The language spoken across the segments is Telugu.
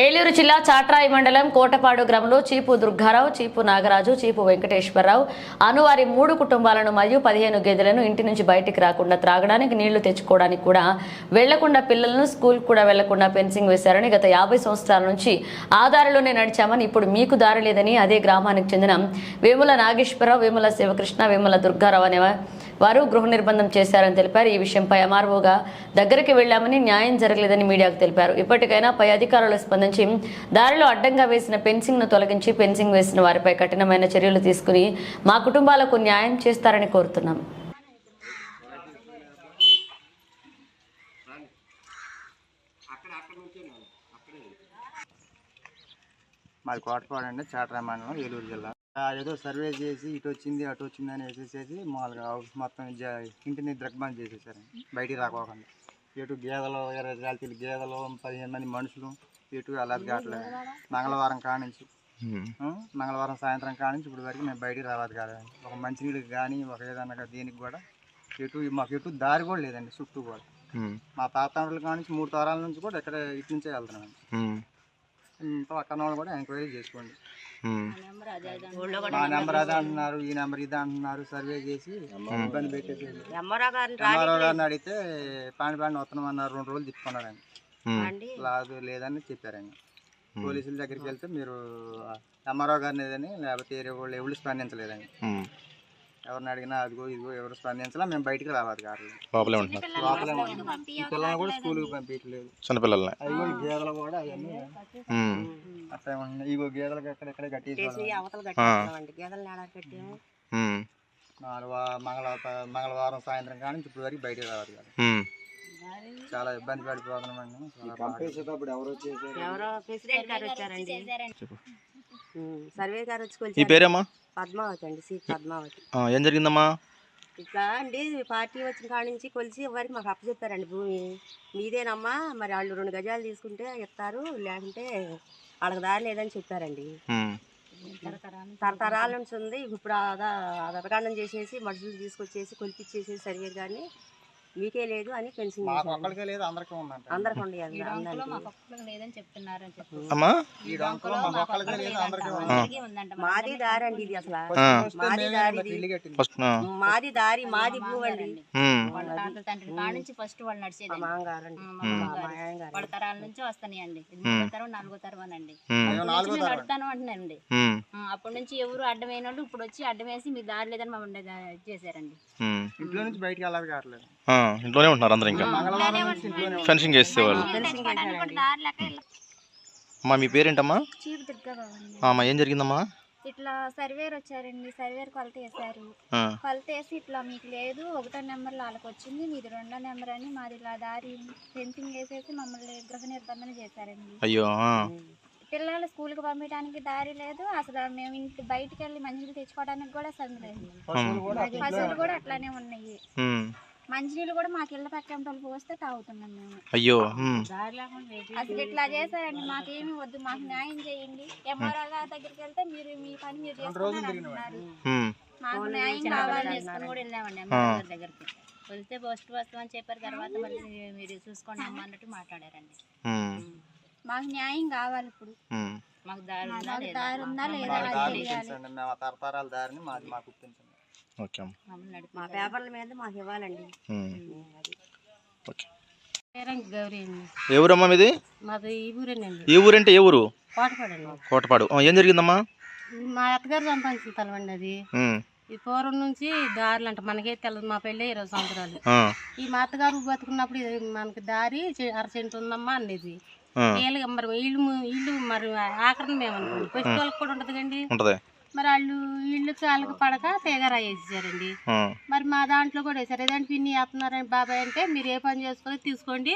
ఏలూరు జిల్లా చాట్రాయి మండలం కోటపాడు గ్రామంలో చీపు దుర్గారావు చీపు నాగరాజు చీపు వెంకటేశ్వరరావు అను వారి మూడు కుటుంబాలను మరియు పదిహేను గేదెలను ఇంటి నుంచి బయటికి రాకుండా త్రాగడానికి నీళ్ళు తెచ్చుకోవడానికి కూడా వెళ్ళకుండా పిల్లలను స్కూల్ కూడా వెళ్ళకుండా ఫెన్సింగ్ వేశారని గత యాభై సంవత్సరాల నుంచి ఆ దారిలోనే నడిచామని ఇప్పుడు మీకు దారి లేదని అదే గ్రామానికి చెందిన వేముల నాగేశ్వరరావు వేముల శివకృష్ణ వేముల దుర్గారావు అనే వారు గృహ నిర్బంధం చేశారని తెలిపారు. ఈ విషయంపై ఎంఆర్ఓగా దగ్గరికి వెళ్ళామని న్యాయం జరగలేదని మీడియాకు తెలిపారు. ఇప్పటికైనా పై అధికారులు స్పందించి దారిలో అడ్డంగా వేసిన ఫెన్సింగ్ను తొలగించి ఫెన్సింగ్ వేసిన వారిపై కఠినమైన చర్యలు తీసుకుని మా కుటుంబాలకు న్యాయం చేస్తారని కోరుతున్నాం. మాది కోటపాడు అండి చాటరా ఏలూరు జిల్లా. ఏదో సర్వే చేసి ఇటు వచ్చింది అటు వచ్చింది అని వేసేసేసి మామూలుగా హౌస్ మొత్తం ఇంటిని ద్రగ్బంద్ చేసేసారండి బయటికి రాకోకుండా. ఇటు గేదెలు ఇరవై జాతీయులు గేదెలు పదిహేను మంది మనుషులు ఇటు అలాది కావట్లేదు మంగళవారం కానించి. మంగళవారం సాయంత్రం కానించి ఇప్పుడు వరకు మేము బయటికి రావాలి కాదు. ఒక మంచినీళ్ళకి కానీ ఒక ఏదన్నా దేనికి కూడా ఎటు మాకు ఎటు దారి కూడా లేదండి చుట్టూ కూడా. మా తాతండ్రుల కానించి మూడు తరాల నుంచి కూడా ఇక్కడ ఇటు నుంచే వెళ్తున్నాం. పక్కన వాళ్ళు కూడా ఎంక్వైరీ చేసుకోండి. మా నెంబర్ అదే అంటున్నారు ఈ నెంబర్ ఇది అంటున్నారు సర్వే చేసి ఇబ్బంది పెట్టేసి ఎంఆర్ఓ గారిని అడిగితే పాని పాని వస్తున్నాం అన్నారు రెండు రోజులు తిప్పుకున్నారండి లేదు లేదని చెప్పారండి. పోలీసుల దగ్గరికి వెళ్తే మీరు ఎంఆర్ఓ గారిని ఏదని లేకపోతే వేరే వాళ్ళు ఎవరు స్పందించలేదండి. ఎవరిని అడిగినా అదిగో ఇదిగో ఎవరు స్పందించలా మేము బయటికి రావాలి గారు. లోపలే ఉంటున్నారు. లోపలే ఉన్నాం. ఈ పిల్లల్ని కూడా స్కూల్కి పంపించలేదు చిన్నపిల్లల్ని అవి కూడా గేదెలు కూడా అవన్నీ. అట్లా ఉన్నాయి ఇగో గేదెలకు ఎక్కడెక్కడ కట్టేసి ఆ. ఉమ్. నాలుగు వా- మంగళ మంగళవారం సాయంత్రం కానీ ఇప్పుడు వరకు బయటకు రావాలి కదా ఉమ్. చాలా ఇబ్బంది పడిపోతున్నామండి పంపేసేటప్పుడు ఎవరు వచ్చేసారు? ఎవరో ప్రెసిడెంట్ గారు వచ్చారండి. ఉమ్, సర్వే గారు వచ్చి పేరేమ్మా? పద్మావతి అండి సి పద్మావతి. ఏం జరిగిందమ్మా? ఇట్లా అండి పార్టీ వచ్చిన కాడ నుంచి కొలిసి ఎవరికి మాకు అప్పచెప్పారండి భూమి. మీదేనమ్మా మరి వాళ్ళు రెండు గజాలు తీసుకుంటే ఇస్తారు లేకుంటే వాళ్ళకి దారి లేదని చెప్పారండి. తరతరాల నుంచి ఉంది. ఇప్పుడు అదరకాండం చేసేసి మనుషులు తీసుకొచ్చేసి కొలిపిచ్చేసి సర్వే గారిని మీకే లేదు అని పెన్షన్ లేదు అందరికీ ఉందంట. అందరికి ఉండే అందరికి. అమ్మా? ఈ డొంకలో మాకు ఒక్కడికే లేదు అందరికీ ఉంది మాది దారి అండి ఇది అసలు. మాది దారి మరి ఇది. ఇల్లు కట్టింది. ఫస్ట్ ఆ. మాది దారి మాది భూమి అండి. వాళ్ళ తాతల తండ్రి కాడ నుంచి ఫస్ట్ వాళ్ళు నడిచేది. మామగారు అండి. మా మా మామగారు. మామగారు. వాళ్ళ తరాల నుంచి వస్తున్నాయండి ఇది మూడో తరం నాలుగో తరం అనండి. మేము. నాలుగో తరం. నడుతాను. ఆ, అప్పటి నుంచి ఎవరు అడ్డమైన వాళ్ళు ఇప్పుడు వచ్చి అడ్డం వేసి మీకు దారి లేదని మమ్మల్ని చేశారండి. ఇంట్లో నుంచి బయటికి వెళ్ళాలి కావట్లేదు ఆ, ఇంట్లోనే ఉంటున్నారు అందరు ఇంకా. ఫెన్సింగ్ వేశారండి. అమ్మా మీ పేరేంటమ్మా? అమ్మా ఏం జరిగిందమ్మా? ఇట్లా సర్వేర్ వచ్చారండి. సర్వేర్ కొలత వేశారు. ఆ. కొలత వేసి ఇట్లా మీకు లేదు. ఒకటో నెంబర్ వాళ్ళకి వచ్చింది. మీది రెండో నెంబర్ అని మాది ఇలా దారి ఫెన్సింగ్ వేసేసి మమ్మల్ని గృహ నిర్బంధన చేశారండి అయ్యో. పిల్లలు స్కూల్కి పంపించడానికి దారి లేదు. అసలు మేము ఇంటి బయటికి వెళ్ళి మంచినీళ్ళు తెచ్చుకోవడానికి కూడా సంది లేదు. పశువులు కూడా అట్లానే ఉన్నాయి. మంచినీళ్ళు కూడా మాకు ఇళ్ళ పక్కన పోస్తే తాగుతున్నాం మేము. అయ్యో. అసలు ఇట్లా చేశారండి. మాకేమి వద్దు. మాకు న్యాయం చేయండి. ఎంఆర్ఓ గారి దగ్గరికి వెళ్తే మీరు మీ పని మీరు చేసుకున్నారు. మాకు న్యాయం కావాలి తీసుకొని కూడా వెళ్ళామండి గారి దగ్గరికి. వెళ్తే పోస్ట్ వస్తామని చెప్పారు. తర్వాత మళ్ళీ మీరు చూసుకోండి అమ్మ అన్నట్టు మాట్లాడారండి. మాకు న్యాయం కావాలి ఇప్పుడు. మాకు దారి ఉందా మాకు లేదా? దారి ఉందా లేదా మాకు నాకు దారి తెలియాలి ఇప్పించండి మేము ఆ తరతరాల దారిని మాది మాకు ఇప్పించండి ఓకే అమ్మా. మమ్మల్ని నడిపి మా పేపర్ల మీద మాకు ఇవ్వాలండి. ఉమ్. ఓకే. గౌరీ ఏ ఊరమ్మా మీది? మాది ఈ ఊరేనండి. ఏ ఊరంటే ఏ ఊరు? కోటపాడండి కోటపాడు. ఏం జరిగిందమ్మా? మా అత్తగారు సంపాదించిన తలం అండి అది. ఈ పూర్వం నుంచి దారులు అంట. మనకే తెలియదు మా పెళ్ళి ఇరవై సంవత్సరాలు. ఆ. ఈ మా అత్తగారు బతుకున్నప్పుడు ఇది మనకి దారి చె- అర సెంటు ఉందమ్మా అనేది. వీళ్ళకి మరి ఇల్లు ఇల్లు మరి ఆఖరిని మేము అనుకోండి ఫస్ట్ వాళ్ళకి కూడా ఉంటుంది కండి. ఉంటది. మరి వాళ్ళు ఇల్లు వాళ్ళకి పడక తెగరా వేసేసారండి. మరి మా దాంట్లో కూడా వేసారు ఏదంటే పిన్ని వేస్తున్నారని బాబాయ్ అంటే మీరు ఏ పని చేసుకొని తీసుకోండి.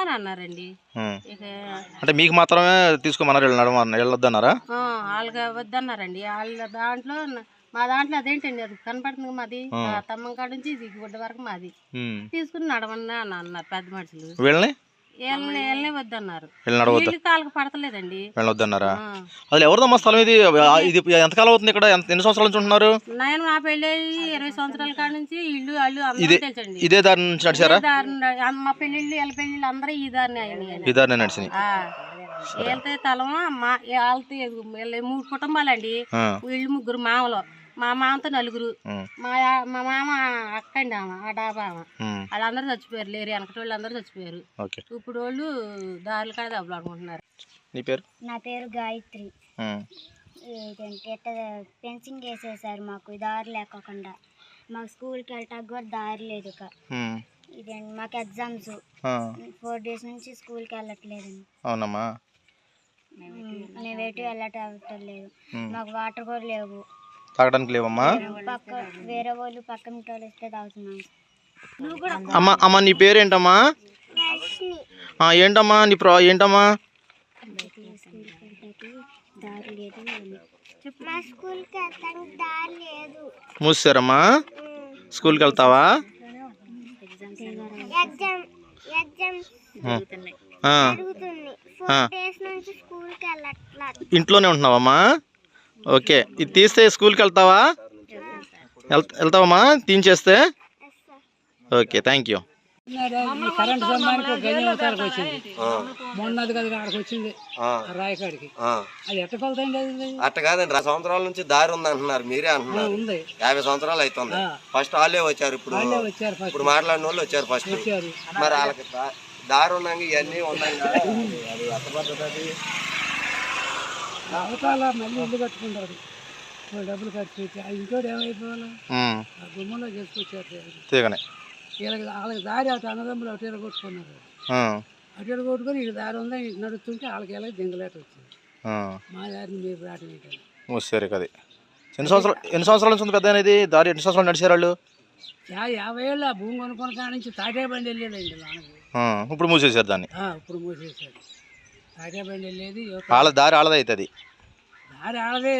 అని అన్నారండి. అంటే మీకు మాత్రమే తీసుకోమన్నారు వెళ్ళొద్దన్నారా? వాళ్ళకి వద్దన్నారండి. వాళ్ళ దాంట్లో మా దాంట్లో అదేంటండి అది కనపడుతుంది మాది. తమ్మం కాడ నుంచి గుడ్డ వరకు మాది. తీసుకుని నడవన్నా అని అన్నారు పెద్ద మనుషులు. కాళ్ళకి పడతలేదండి. వెళ్ళొద్దన్నారా? ఆ. అసలు ఎవరిదమ్మా స్థలం ఇది? ఎంతకాలం అవుతుంది ఇక్కడ? ఎన్ని సంవత్సరాల నుంచి ఉంటున్నారు? నేను నా పెళ్ళి అయ్యి ఇరవై సంవత్సరాల కాడ నుంచి ఇల్లు ఇదే దారి నుంచి నడిచారా? మా పెళ్ళిళ్ళు వీళ్ళ పెళ్ళిళ్ళు అందరూ ఈ దారిని అయినాయి ఈ దారినే నడిచినాయి. ఆ. వీళ్ళతో తలమా మా వీళ్ళ మూడు కుటుంబాలండి. వీళ్ళు ముగ్గురు మామలు. మా మామతో నలుగురు. మా మా మామ అక్క అండి ఆమె ఆ డాబా ఆమె. వాళ్ళందరూ చచ్చిపోయారు లేరు వెనకటి వాళ్ళు అందరూ చచ్చిపోయారు. ఓకే. ఇప్పుడు వాళ్ళు దారులు కాడ దెబ్బలాడుకుంటున్నారు నీ పేరు? నా పేరు గాయత్రి. ఎట్ట ఫెన్సింగ్ వేసేసారు మాకు దారి లేకోకుండా. మాకు స్కూల్కి వెళ్ళటానికి కూడా దారి లేదు ఇక. ఇదేంటి మాకు ఎగ్జామ్స్. ఆ, ఫోర్ డేస్ నుంచి స్కూల్కి వెళ్ళట్లేదండి. అవునమ్మా. మేము. ఎటు వెళ్ళటం లేదు. మాకు వాటర్ కూడా లేవు. తాగడానికి లేవమ్మా? పక్క వేరే వాళ్ళు పక్క ఇంటి వాళ్ళు ఇస్తే తాగుతున్నాం. నువ్వు కూడా అమ్మ. అమ్మ నీ పేరేంటమ్మా? ఆ, ఏంటమ్మా నీ ప్రా ఏంటమ్మా? స్కూల్కి వెళ్ళటానికి దారి లేదు మా స్కూల్కి వెళ్ళటానికి దారి లేదు. మూసారమ్మా స్కూల్కి వెళ్తావా? ఎగ్జామ్ ఎగ్జామ్ ఆ, జరుగుతుంది ఆ. డేస్ నుంచి స్కూల్కి వెళ్ళట్లా. ఇంట్లోనే ఉంటున్నావమ్మా? ఓకే. ఇది తీస్తే స్కూల్కి వెళ్తావా వెళ్ వెళ్తావమ్మా తీయించేస్తే? ఓకే. Thank you. కరెంట్ స్తంభానికి ఒక గజం అవతారకు వచ్చింది మొన్నది కదా అక్కడికి వచ్చింది. ఆ. రాయకాడికి. అది ఎట్ట కొలతండి అది? అట్ట కాదండి. సంవత్సరాల నుంచి దారి ఉంది అంటున్నారు. మీరే అంటున్నారు. ఉంది. యాభై సంవత్సరాలు అవుతుంది. ఫస్ట్ వాళ్ళే వచ్చారు ఇప్పుడు. ఇప్పుడు మాట్లాడిన వాళ్ళు వచ్చారు ఫస్ట్. మరి వాళ్ళకి దారి ఉన్నాక ఇవన్నీ ఉన్నాయి కదా. అది? అవతాల మళ్ళీ ఇల్లు కట్టుకుంటారు. డబ్బులు ఖర్చు పెట్టి ఆ ఇంకోటి ఏమైపోవాలా? ఆ గుమ్మంలో చేసుకొచ్చారు తీగనే. వీళ్ళకి వాళ్ళకి దారి అటు అన్నదమ్ములు అటు ఇటు కొట్టుకున్నారు. అటు ఇటు కొట్టుకొని ఇటు దారి ఉందా? ఇటు నడుస్తుంటే వాళ్ళకి ఎలా దింగలేట వచ్చింది. మా దారిని మీరు రావటం అది ఎన్ని సంవత్సరాలు ఎన్ని సంవత్సరాల నుంచి ఉంది పెద్ద అనేది దారి ఎన్ని సంవత్సరాలు నడిచారు వాళ్ళు? యా యాభై ఏళ్ళు ఆ భూమి కొనుక్కున్న కాడ నుంచి తాటే బండి వెళ్ళేదండి ఇప్పుడు మూసేసారు దాన్ని. ఇప్పుడు మూసేశారు. తాటే బండి వెళ్ళేది వాళ్ళ దారి అవుతుంది దారి ఆడదే.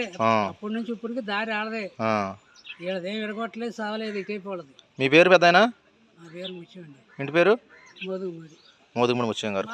అప్పటి నుంచి ఇప్పటికి దారి ఆడదే. వీళ్ళదేం విడగొట్టలేదు సావలేదు ఇటైపోలేదు మీ పేరు పెద్ద నా పేరు ముఖ్యమండి ఇంటి పేరు? మోదుగు మరి మోదుగుమడి ముత్యం గారు